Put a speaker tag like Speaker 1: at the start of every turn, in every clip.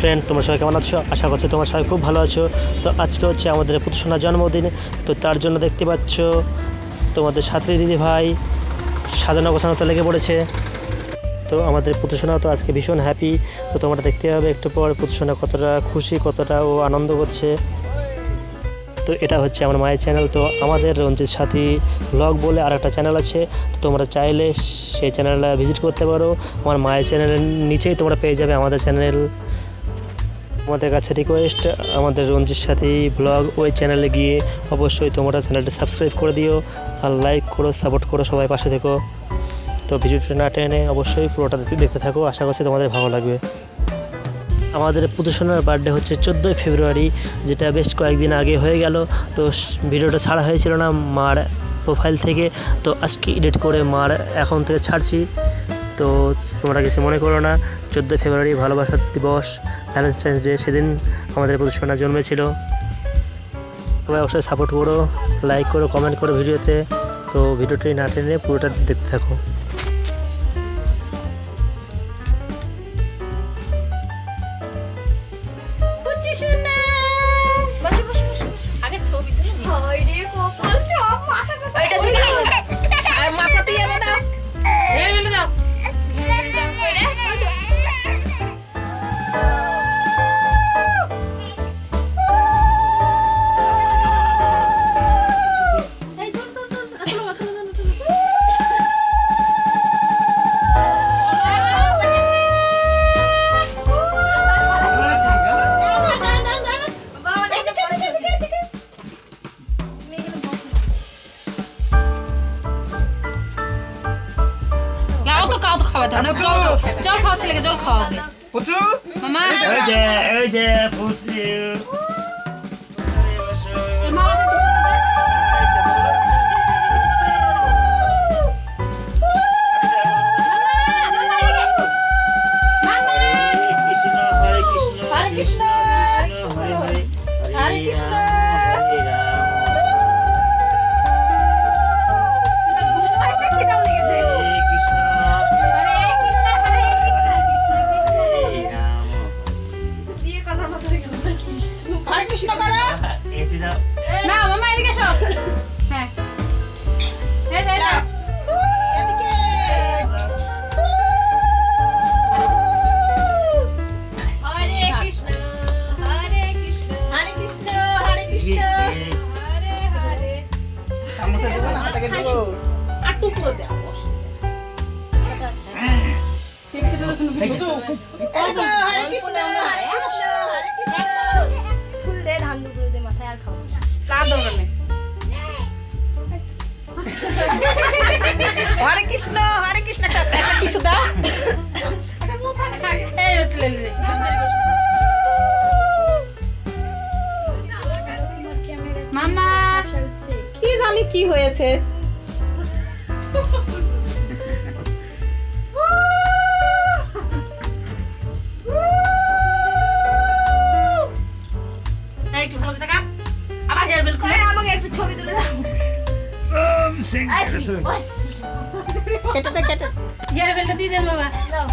Speaker 1: Friend, তোমরা সবাই কেমন আছো? আশা করছি তোমরা সবাই খুব ভালো আছো। তো আজকে হচ্ছে আমাদের পুতুসোনার জন্মদিন। তো তার জন্য দেখতে পাচ্ছ তোমাদের সাথী দিদি ভাই সাজানো গোছানো তো লেগে পড়েছে। তো আমাদের পুতুসোনা তো আজকে ভীষণ হ্যাপি তো তোমরা দেখতে হবে একটু পর পুতুসোনা কতটা খুশি, কতটা ও আনন্দ করছে। তো এটা হচ্ছে আমার মায়ের চ্যানেল তো আমাদের রঞ্জিত সাথী ব্লগ বলে আর একটা চ্যানেল আছে। তো তোমরা চাইলে সেই চ্যানেলটা ভিজিট করতে পারো। আমার মায়ের চ্যানেলের নিচেই তোমরা পেয়ে যাবে আমাদের চ্যানেল আমাদের কাছে রিকোয়েস্ট আমাদের রঞ্জিত সাথী ব্লগ ওই চ্যানেলে গিয়ে অবশ্যই তোমরা চ্যানেলটা সাবস্ক্রাইব করে দিও আর লাইক করো সাপোর্ট করো, সবাই পাশে থেকো। তো ভিডিওটা না টেনে অবশ্যই পুরোটা দেখতে দেখতে থাকো, আশা করছি তোমাদের ভালো লাগবে। আমাদের পুতুসোনার বার্থডে হচ্ছে চোদ্দোই ফেব্রুয়ারি, যেটা বেশ কয়েকদিন আগে হয়ে গেল। তো ভিডিওটা ছাড়া হয়েছিল না, মার প্রোফাইল থেকে। তো আজকে এডিট করে মার এখন থেকে ছাড়ছি। তো তোমরা কিছু মনে করো না। চোদ্দোই ফেব্রুয়ারি ভালোবাসার দিবস ভ্যালেন্টাইন্স ডে সেদিন আমাদের পুতুসোনা জন্মেছিল সবাই অবশ্যই সাপোর্ট করো লাইক করো কমেন্ট করো ভিডিওতে। তো ভিডিওটি না টেনে পুরোটা দেখতে থাকো।
Speaker 2: আগে ছবি তো খাওয়াতে হবে না। জল খাও জল খাওয়া ছেলেকে জল খাওয়াবে
Speaker 3: পুচু?
Speaker 2: মামা।
Speaker 3: এই যে এই যে কৃষ্ণ
Speaker 4: করো।
Speaker 2: না মামা এদিকে এসো। হ্যাঁ। এই দে, এই কৃষ্ণ হরে কৃষ্ণ
Speaker 4: কিছু দাও।
Speaker 2: মামা।
Speaker 4: কি জানি কি হয়েছে।
Speaker 5: আমাকে একটু ছবি তুলে দাও।
Speaker 4: কেটে দে কেটে
Speaker 2: ইয়ার বেলটা দিয়ে দেন বাবা দাও।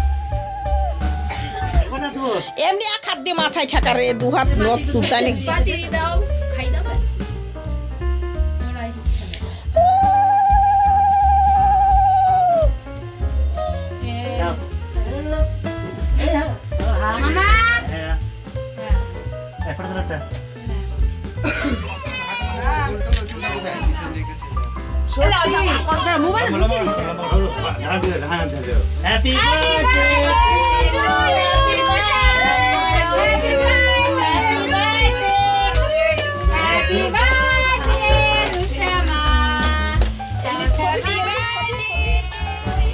Speaker 4: এমনি এক হাত দিয়ে মাথায় ঠাকা রে দু হাত নখ তু জানি
Speaker 5: বাতি দাও খাই দাও।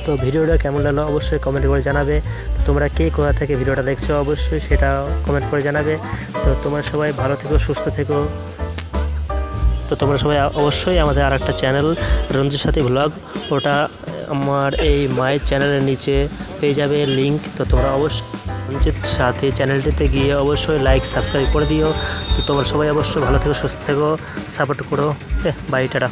Speaker 3: তো
Speaker 1: ভিডিওটা কেমন লাগল অবশ্যই কমেন্ট করে জানাবে। তো তোমরা কে কোথা থেকে ভিডিওটা দেখছ অবশ্যই সেটা কমেন্ট করে জানাবে। তো তোমরা সবাই ভালো থেকো, সুস্থ থেকো। তো তোমরা সবাই অবশ্যই আমাদের আর একটা চ্যানেল রঞ্জির সাথে ব্লগ ওটা আমার এই মায়ের চ্যানেলের নিচে পেয়ে যাবে লিঙ্ক তো তোমরা অবশ্যই রঞ্জিত সাথে চ্যানেলটিতে গিয়ে অবশ্যই লাইক সাবস্ক্রাইব করে দিও। তো তোমরা সবাই অবশ্যই ভালো থেকো, সুস্থ থেকো সাপোর্ট করো। Bye tata.